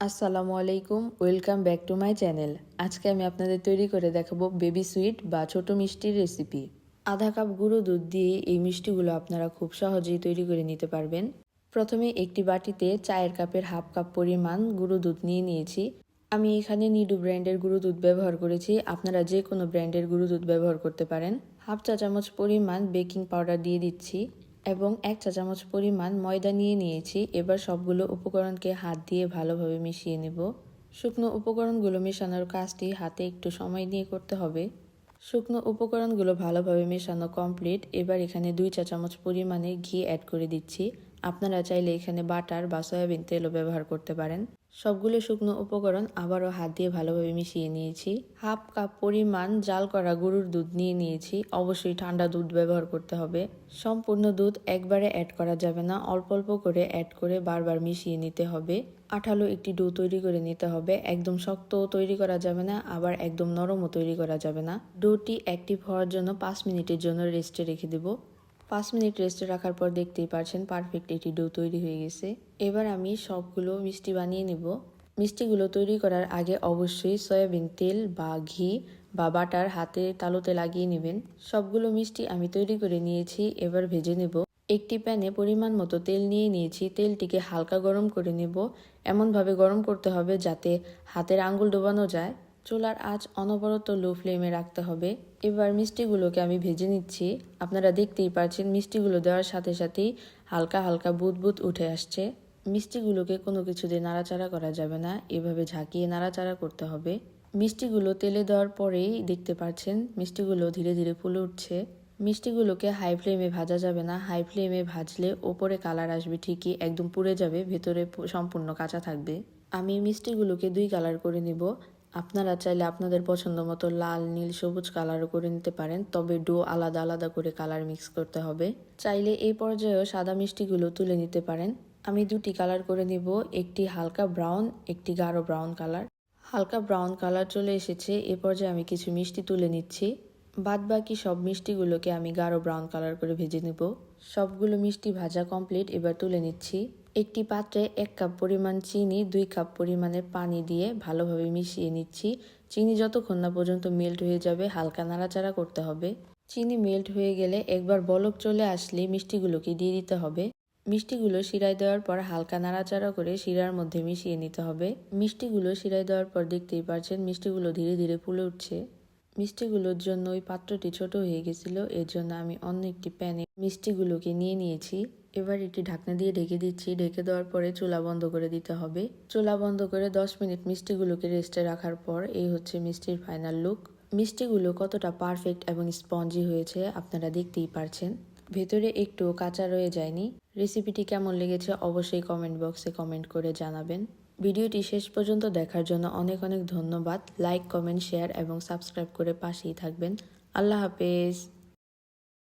আসসালামু আলাইকুম, welcome back to my channel. আজকে আমি আপনাদের তৈরি করে দেখাবো বেবি সুইট বা ছোট মিষ্টির রেসিপি। আধা কাপ গুঁড়ো দুধ দিয়ে এই মিষ্টিগুলো আপনারা খুব সহজেই তৈরি করে নিতে পারবেন। প্রথমে একটি বাটিতে চায়ের কাপের হাফ কাপ পরিমাণ গুঁড়ো দুধ নিয়ে নিয়েছি। আমি এখানে নিডু ব্র্যান্ডের গুঁড়ো দুধ ব্যবহার করেছি। আপনারা যে কোনো ব্র্যান্ডের গুঁড়ো দুধ ব্যবহার করতে পারেন। হাফ চা চামচ পরিমাণ বেকিং পাউডার দিয়ে দিচ্ছি। এবং এক চা চামচ পরিমাণ ময়দা নিয়ে নিয়েছি। এবার সবগুলো উপকরণকে হাত দিয়ে ভালোভাবে মিশিয়ে নেব। শুকনো উপকরণগুলো মেশানোর কাজটি হাতে একটু সময় নিয়ে করতে হবে। শুকনো উপকরণগুলো ভালোভাবে মেশানো কমপ্লিট। এবার এখানে দুই চা চামচ পরিমাণে ঘি অ্যাড করে দিচ্ছি। আপনারা চাইলে এখানে বাটার বা সয়াবিন তেলও ব্যবহার করতে পারেন। সবগুলো শুকনো উপকরণ আবারও হাত দিয়ে ভালোভাবে মিশিয়ে নিয়েছি। হাফ কাপ পরিমাণ জাল করা গরুর দুধ নিয়ে নিয়েছি। অবশ্যই ঠান্ডা দুধ ব্যবহার করতে হবে। সম্পূর্ণ দুধ একবারে অ্যাড করা যাবে না। অল্প অল্প করে অ্যাড করে বারবার মিশিয়ে নিতে হবে। আঠালো একটি ডো তৈরি করে নিতে হবে। একদম শক্তও তৈরি করা যাবে না, আবার একদম নরমও তৈরি করা যাবে না। ডোটি অ্যাক্টিভ হওয়ার জন্য পাঁচ মিনিটের জন্য রেস্টে রেখে দেবো। পাঁচ মিনিট রেস্টে রাখার পর দেখতেই পারছেন পারফেক্ট একটি ডো তৈরি হয়ে গেছে। এবার আমি সবগুলো মিষ্টি বানিয়ে নেব। মিষ্টিগুলো তৈরি করার আগে অবশ্যই সয়াবিন তেল বা ঘি বা বাটার হাতে তালুতে লাগিয়ে নেবেন। সবগুলো মিষ্টি আমি তৈরি করে নিয়েছি, এবার ভেজে নেব। একটি প্যানে পরিমাণ মতো তেল নিয়ে নিয়েছি, তেলটিকে হালকা গরম করে নেব। এমনভাবে গরম করতে হবে যাতে হাতের আঙ্গুল ডোবানো যায়। চুলার আঁচ অনবরত লো ফ্লেমে রাখতে হবে। এবার মিষ্টিগুলোকে আমি ভেজে নিচ্ছি। আপনারা দেখতেই পাচ্ছেন মিষ্টিগুলো দেওয়ার সাথে সাথেই হালকা হালকা বুদবুদ উঠে আসছে। মিষ্টিগুলোকে কোনো কিছু দিয়ে নাড়াচাড়া করা যাবে না। এভাবে ঝাঁকিয়ে নাড়াচাড়া করতে হবে। মিষ্টিগুলো তেলে দেওয়ার পরেই দেখতে পাচ্ছেন মিষ্টিগুলো ধীরে ধীরে ফুলে উঠছে। মিষ্টিগুলোকে হাই ফ্লেমে ভাজা যাবে না। হাই ফ্লেমে ভাজলে ওপরে কালার আসবে ঠিকই, একদম পুড়ে যাবে, ভেতরে সম্পূর্ণ কাঁচা থাকবে। আমি মিষ্টিগুলোকে দুই কালার করে নিব। আপনারা চাইলে আপনাদের পছন্দ মতো লাল, নীল, সবুজ কালারও করে নিতে পারেন, তবে ডো আলাদা আলাদা করে কালার মিক্স করতে হবে। চাইলে এই পর্যায়েও সাদা মিষ্টিগুলো তুলে নিতে পারেন। আমি দুটি কালার করে নিব, একটি হালকা ব্রাউন একটি গাঢ় ব্রাউন কালার হালকা ব্রাউন কালার চলে এসেছে, এ পর্যায়ে আমি কিছু মিষ্টি তুলে নিচ্ছি। বাদ বাকি সব মিষ্টিগুলোকে আমি গাঢ় ব্রাউন কালার করে ভেজে নেব। সবগুলো মিষ্টি ভাজা কমপ্লিট এবার তুলে নিচ্ছি। একটি পাত্রে এক কাপ পরিমাণ চিনি, দুই কাপ পরিমাণের পানি দিয়ে ভালোভাবে মিশিয়ে নিচ্ছি। চিনি যতক্ষণ না পর্যন্ত মেল্ট হয়ে যাবে, হালকা নাড়াচাড়া করতে হবে। চিনি মেল্ট হয়ে গেলে একবার বলক চলে আসলে মিষ্টিগুলোকে দিয়ে দিতে হবে। মিষ্টিগুলো শিরায় দেওয়ার পর হালকা নাড়াচাড়া করে শিরার মধ্যে মিশিয়ে নিতে হবে। মিষ্টিগুলো শিরায় দেওয়ার পর দেখতেই পারছেন মিষ্টিগুলো ধীরে ধীরে ফুলে উঠছে। মিষ্টিগুলোর জন্য ওই পাত্রটি ছোট হয়ে গেছিল, এর জন্য আমি অন্য একটি প্যানে মিষ্টিগুলোকে নিয়ে নিয়েছি। এবার একটি ঢাকনা দিয়ে ঢেকে দিচ্ছি। ঢেকে দেওয়ার পরে চুলা বন্ধ করে দিতে হবে। চুলা বন্ধ করে দশ মিনিট মিষ্টিগুলোকে রেস্টে রাখার পর এই হচ্ছে মিষ্টির ফাইনাল লুক মিষ্টিগুলো কতটা পারফেক্ট এবং স্পঞ্জি হয়েছে আপনারা দেখতেই পারছেন। ভেতরে একটু কাঁচা রয়ে যায়নি। রেসিপিটি কেমন লেগেছে অবশ্যই কমেন্ট বক্সে কমেন্ট করে জানাবেন। ভিডিওটি শেষ পর্যন্ত দেখার জন্য অনেক অনেক ধন্যবাদ। লাইক কমেন্ট শেয়ার এবং সাবস্ক্রাইব করে পাশেই থাকবেন। আল্লাহ হাফেজ।